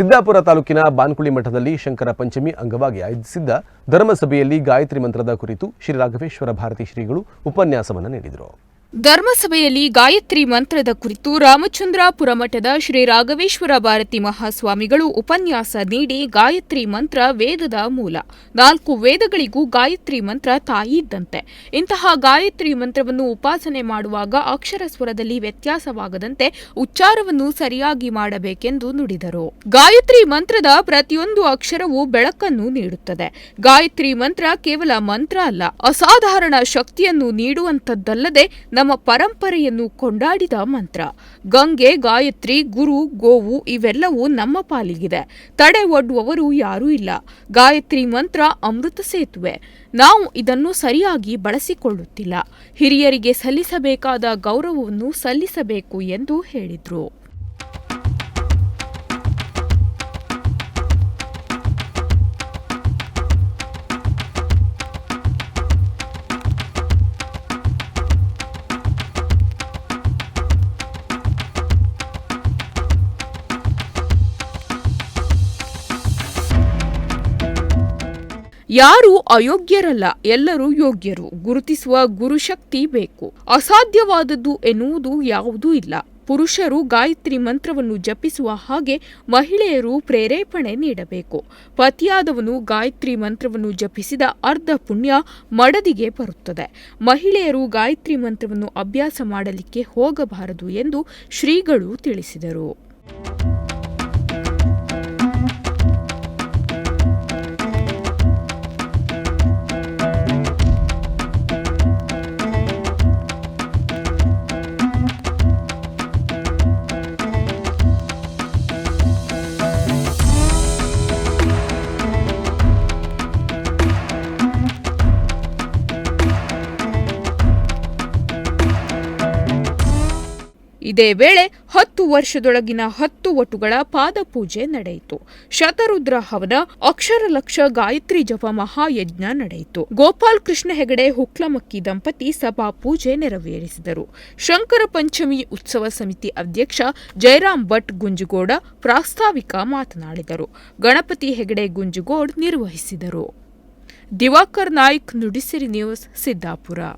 ಸಿದ್ದಾಪುರ ತಾಲೂಕಿನ ಬಾನ್ಕುಳಿ ಮಠದಲ್ಲಿ ಶಂಕರ ಪಂಚಮಿ ಅಂಗವಾಗಿ ಆಯೋಜಿಸಿದ್ದ ಧರ್ಮಸಭೆಯಲ್ಲಿ ಗಾಯತ್ರಿ ಮಂತ್ರದ ಕುರಿತು ಶ್ರೀ ರಾಘವೇಶ್ವರ ಭಾರತಿ ಶ್ರೀಗಳು ಉಪನ್ಯಾಸವನ್ನು ನೀಡಿದರು. ಧರ್ಮಸಭೆಯಲ್ಲಿ ಗಾಯತ್ರಿ ಮಂತ್ರದ ಕುರಿತು ರಾಮಚಂದ್ರಾಪುರ ಮಠದ ಶ್ರೀ ರಾಘವೇಶ್ವರ ಭಾರತಿ ಮಹಾಸ್ವಾಮಿಗಳು ಉಪನ್ಯಾಸ ನೀಡಿ ಗಾಯತ್ರಿ ಮಂತ್ರ ವೇದದ ಮೂಲ. ನಾಲ್ಕು ವೇದಗಳಿಗೂ ಗಾಯತ್ರಿ ಮಂತ್ರ ತಾಯಿ ಇದ್ದಂತೆ. ಇಂತಹ ಗಾಯತ್ರಿ ಮಂತ್ರವನ್ನು ಉಪಾಸನೆ ಮಾಡುವಾಗ ಅಕ್ಷರ ಸ್ವರದಲ್ಲಿ ವ್ಯತ್ಯಾಸವಾಗದಂತೆ ಉಚ್ಚಾರವನ್ನು ಸರಿಯಾಗಿ ಮಾಡಬೇಕೆಂದು ನುಡಿದರು. ಗಾಯತ್ರಿ ಮಂತ್ರದ ಪ್ರತಿಯೊಂದು ಅಕ್ಷರವೂ ಬೆಳಕನ್ನು ನೀಡುತ್ತದೆ. ಗಾಯತ್ರಿ ಮಂತ್ರ ಕೇವಲ ಮಂತ್ರ ಅಲ್ಲ, ಅಸಾಧಾರಣ ಶಕ್ತಿಯನ್ನು ನೀಡುವಂಥದ್ದಲ್ಲದೆ ನಮ್ಮ ಪರಂಪರೆಯನ್ನು ಕೊಂಡಾಡಿದ ಮಂತ್ರ. ಗಂಗೆ, ಗಾಯತ್ರಿ, ಗುರು, ಗೋವು ಇವೆಲ್ಲವೂ ನಮ್ಮ ಪಾಲಿಗಿದೆ. ತಡೆ ಒಡ್ಡುವವರು ಯಾರೂ ಇಲ್ಲ. ಗಾಯತ್ರಿ ಮಂತ್ರ ಅಮೃತ ಸೇತುವೆ. ನಾವು ಇದನ್ನು ಸರಿಯಾಗಿ ಬಳಸಿಕೊಳ್ಳುತ್ತಿಲ್ಲ. ಹಿರಿಯರಿಗೆ ಸಲ್ಲಿಸಬೇಕಾದ ಗೌರವವನ್ನು ಸಲ್ಲಿಸಬೇಕು ಎಂದು ಹೇಳಿದರು. ಯಾರು ಅಯೋಗ್ಯರಲ್ಲ, ಎಲ್ಲರೂ ಯೋಗ್ಯರು. ಗುರುತಿಸುವ ಗುರುಶಕ್ತಿ ಬೇಕು. ಅಸಾಧ್ಯವಾದದ್ದು ಎನ್ನುವುದು ಯಾವುದೂ ಇಲ್ಲ. ಪುರುಷರು ಗಾಯತ್ರಿ ಮಂತ್ರವನ್ನು ಜಪಿಸುವ ಹಾಗೆ ಮಹಿಳೆಯರು ಪ್ರೇರೇಪಣೆ ನೀಡಬೇಕು. ಪತಿಯಾದವನು ಗಾಯತ್ರಿ ಮಂತ್ರವನ್ನು ಜಪಿಸಿದ ಅರ್ಧ ಪುಣ್ಯ ಮಡದಿಗೆ ಬರುತ್ತದೆ. ಮಹಿಳೆಯರು ಗಾಯತ್ರಿ ಮಂತ್ರವನ್ನು ಅಭ್ಯಾಸ ಮಾಡಲಿಕ್ಕೆ ಹೋಗಬಾರದು ಎಂದು ಶ್ರೀಗಳು ತಿಳಿಸಿದರು. ಇದೇ ವೇಳೆ ಹತ್ತು ವರ್ಷದೊಳಗಿನ ಹತ್ತು ವಟುಗಳ ಪಾದಪೂಜೆ ನಡೆಯಿತು. ಶತರುದ್ರ ಹವನ ಅಕ್ಷರ ಲಕ್ಷ ಗಾಯತ್ರಿ ಜಪ ಮಹಾಯಜ್ಞ ನಡೆಯಿತು. ಗೋಪಾಲ್ ಕೃಷ್ಣ ಹೆಗಡೆ, ಹುಕ್ಲಮಕ್ಕಿ ದಂಪತಿ ಸಭಾ ಪೂಜೆ ನೆರವೇರಿಸಿದರು. ಶಂಕರ ಪಂಚಮಿ ಉತ್ಸವ ಸಮಿತಿ ಅಧ್ಯಕ್ಷ ಜಯರಾಮ್ ಭಟ್ ಗುಂಜುಗೋಡ ಪ್ರಾಸ್ತಾವಿಕ ಮಾತನಾಡಿದರು. ಗಣಪತಿ ಹೆಗಡೆ ಗುಂಜುಗೋಡ್ ನಿರ್ವಹಿಸಿದರು. ದಿವಾಕರ್ ನಾಯ್ಕ್ ನುಡಿಸಿರಿ ನ್ಯೂಸ್, ಸಿದ್ದಾಪುರ.